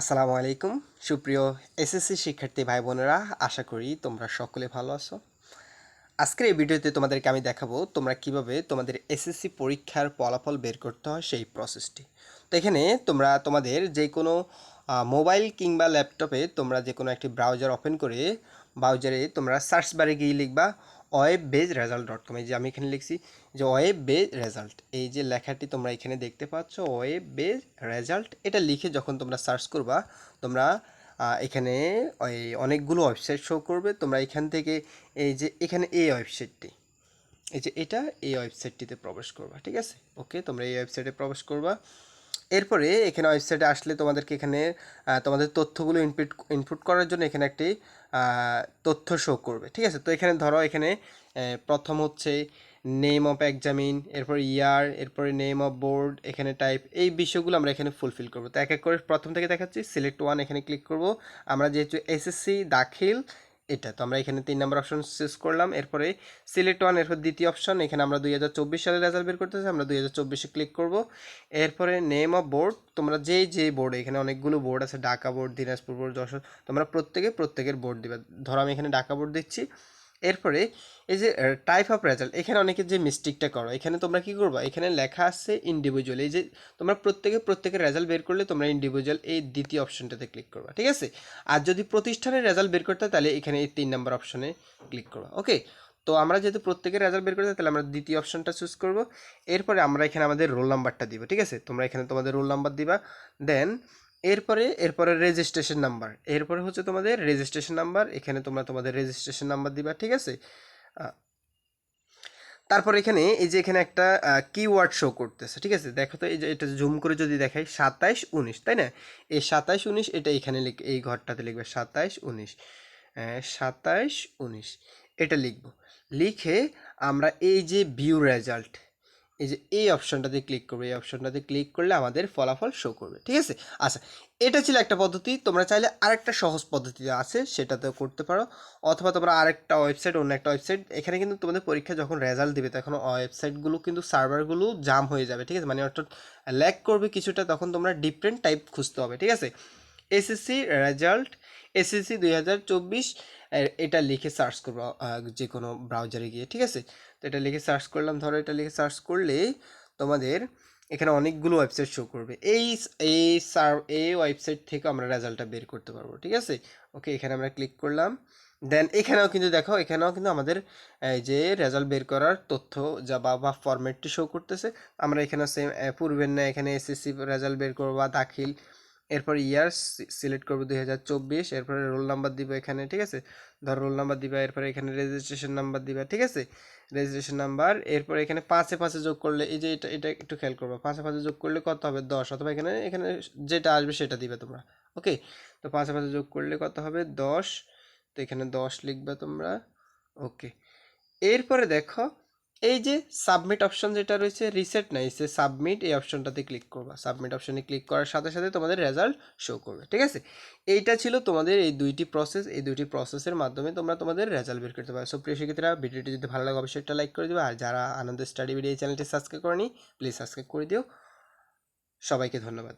আসসালামু আলাইকুম। সুপ্রিয় এসএসসি শিক্ষার্থী ভাই বোনেরা আশা করি তোমরা সকলে ভালো আছো। আজকের এই ভিডিওতে তোমাদেরকে আমি দেখাবো তোমরা কীভাবে তোমাদের এসএসসি পরীক্ষার ফলাফল বের করতে হয় সেই প্রসেসটি তো এখানে তোমরা, তোমাদের যে কোনো মোবাইল কিংবা ল্যাপটপে তোমরা যে কোনো একটি ব্রাউজার ওপেন করে ব্রাউজারে তোমরা সার্চ বারে গিয়ে লিখবা web based result dot com এই যে আমি এখানে লিখছি যে ওয়েব বেজ রেজাল্ট এই যে লেখাটি তোমরা এখানে দেখতে পাচ্ছ ওয়েব বেজ রেজাল্ট এটা লিখে যখন তোমরা সার্চ করবা, তোমরা এখানে ওই অনেকগুলো ওয়েবসাইট শো করবে, তোমরা এখান থেকে এই যে এখানে এই ওয়েবসাইটটি এই যে এটা এই ওয়েবসাইটটিতে প্রবেশ করবা, ঠিক আছে? ওকে তোমরা এই ওয়েবসাইটে প্রবেশ করবা এরপরে এখানে ওয়েবসাইটে আসলে তোমাদেরকে এখানে তোমাদের তথ্যগুলো ইনপুট ইনপুট করার জন্য এখানে একটি তথ্য শো করবে, ঠিক আছে? তো এখানে ধরো, এখানে প্রথম হচ্ছে নেম অফ এক্সামিন এরপর ইয়ার এরপরে নেম অফ বোর্ড এখানে টাইপ এই বিষয়গুলো আমরা এখানে ফুলফিল করব। তো এক এক করে প্রথম থেকে দেখাচ্ছি সিলেক্ট ওয়ান এখানে ক্লিক করব। আমরা যেহেতু এসএসসি দাখিল এটা। তো আমরা এখানে তিন নম্বর অপশন চুজ করলাম। এরপরে সিলেক্ট ওয়ান এরপর দ্বিতীয় অপশন এখানে আমরা দুই হাজার চব্বিশ সালের রেজাল্ট বের করতেছি, আমরা দুই হাজার চব্বিশে ক্লিক করব। এরপরে নেম অফ বোর্ড তোমরা যেই যে বোর্ড এখানে অনেকগুলো বোর্ড আছে, ঢাকা বোর্ড দিনাজপুর বোর্ড যশোর, তোমরা প্রত্যেকে প্রত্যেকের বোর্ড দিবে। ধরো আমি এখানে ঢাকা বোর্ড দিচ্ছি। এরপরে এই যে টাইপ অফ রেজাল্ট এখানে অনেকে যে মিস্টেকটা করো, এখানে তোমরা কি করবা? এখানে লেখা আছে ইন্ডিভিজুয়াল এই যে তোমরা প্রত্যেকে, প্রত্যেকের রেজাল্ট বের করলে তোমরা ইন্ডিভিজুয়াল এই দ্বিতীয় অপশনটাতে ক্লিক করবা, ঠিক আছে? আর যদি প্রতিষ্ঠানের রেজাল্ট বের করতে তাহলে এখানে এই তিন নম্বর অপশনে ক্লিক করবা ওকে তো আমরা যেহেতু প্রত্যেকের রেজাল্ট বের করতে তাহলে আমরা দ্বিতীয় অপশনটা চুজ করব। এরপরে আমরা এখানে আমাদের রোল নাম্বারটা দিব, ঠিক আছে? তোমরা এখানে তোমাদের রোল নাম্বার দিবা দেন এরপরে এরপরে রেজিস্ট্রেশন নাম্বার এরপরে হচ্ছে তোমাদের রেজিস্ট্রেশন নাম্বার এখানে তোমরা তোমাদের রেজিস্ট্রেশন নাম্বার দিবা, ঠিক আছে? তারপর এখানে এই যে এখানে একটা কিওয়ার্ড শো করতেছে, ঠিক আছে? দেখো তো, এই যে এটা জুম করে যদি দেখাই, সাতাইশ উনিশ, তাই না? এই সাতাইশ উনিশ, এটা এখানে লিখ, এই ঘরটাতে লিখবে সাতাইশ উনিশ। সাতাইশ উনিশ, এটা লিখব। লিখে আমরা এই যে ভিউ রেজাল্ট এই যে এই অপশনটাতে ক্লিক করবে, এই অপশনটাতে ক্লিক করলে আমাদের ফলাফল শো করবে, ঠিক আছে? আচ্ছা এটা ছিল একটা পদ্ধতি, তোমরা চাইলে আরেকটা সহজ পদ্ধতি আছে, সেটাতেও করতে পারো, অথবা তোমরা আরেকটা ওয়েবসাইট অন্য একটা ওয়েবসাইট এখানে কিন্তু তোমাদের পরীক্ষা যখন রেজাল্ট দিবে, তখন ওয়েবসাইটগুলো কিন্তু সার্ভারগুলো জাম হয়ে যাবে, ঠিক আছে? মানে অর্থাৎ ল্যাক করবে কিছুটা, তখন তোমরা ডিফারেন্ট টাইপ খুঁজতে হবে, ঠিক আছে? এসএসসি রেজাল্ট এসএসসি দুই হাজার চব্বিশ এটা লিখে সার্চ করব যে কোনো ব্রাউজারে গিয়ে, ঠিক আছে? তো এটা লিখে সার্চ করলাম, ধরো এটা লিখে সার্চ করলে তোমাদের এখানে অনেকগুলো ওয়েবসাইট শো করবে। এই এই সার এই ওয়েবসাইট থেকে আমরা রেজাল্টটা বের করতে পারব, ঠিক আছে? ওকে এখানে আমরা ক্লিক করলাম। দেন এখানেও কিন্তু দেখো, এখানেও কিন্তু আমাদের যে রেজাল্ট বের করার তথ্য যা বা বা ফরম্যাটটি শো করতেছে, আমরা এখানে সেম পূর্বের না এখানে এসএসসি রেজাল্ট বের করব বা, দাখিল এরপর ইয়ার সিলেক্ট করব দুই হাজার চব্বিশ, এরপরে রোল নাম্বার দিব এখানে, ঠিক আছে? ধর রোল নাম্বার দিবা, এরপরে এখানে রেজিস্ট্রেশন নাম্বার দিবা, ঠিক আছে? রেজিস্ট্রেশন নাম্বার এরপর এখানে পাঁচে পাঁচে যোগ করলে, এই যে এটা এটা একটু খেয়াল করবে, পাঁচে পাঁচে যোগ করলে কত হবে? দশ, অথবা এখানে এখানে যেটা আসবে সেটা দিবে তোমরা ওকে তো পাঁচে পাঁচে যোগ করলে কত হবে? দশ, তো এখানে দশ লিখবে তোমরা ওকে এরপরে দেখো এই যে সাবমিট অপশন যেটা রয়েছে রিসেট নাই সে সাবমিট এই অপশনটাতে ক্লিক করবা। সাবমিট অপশনে ক্লিক করার সাথে সাথে তোমাদের রেজাল্ট শো করবে, ঠিক আছে? এইটা ছিল তোমাদের এই দুইটি প্রসেস এই দুইটি প্রসেসের মাধ্যমে তোমরা তোমাদের রেজাল্ট বের করতে পারো। সো প্রিয় শিক্ষার্থীরা, ভিডিওটি যদি ভালো লাগে, অবশ্যই একটা লাইক করে দিও আর যারা আনন্দ স্টাডি ভিডিও এই চ্যানেলটি সাবস্ক্রাইব করেনি প্লিজ সাবস্ক্রাইব করে দিও। সবাইকে ধন্যবাদ।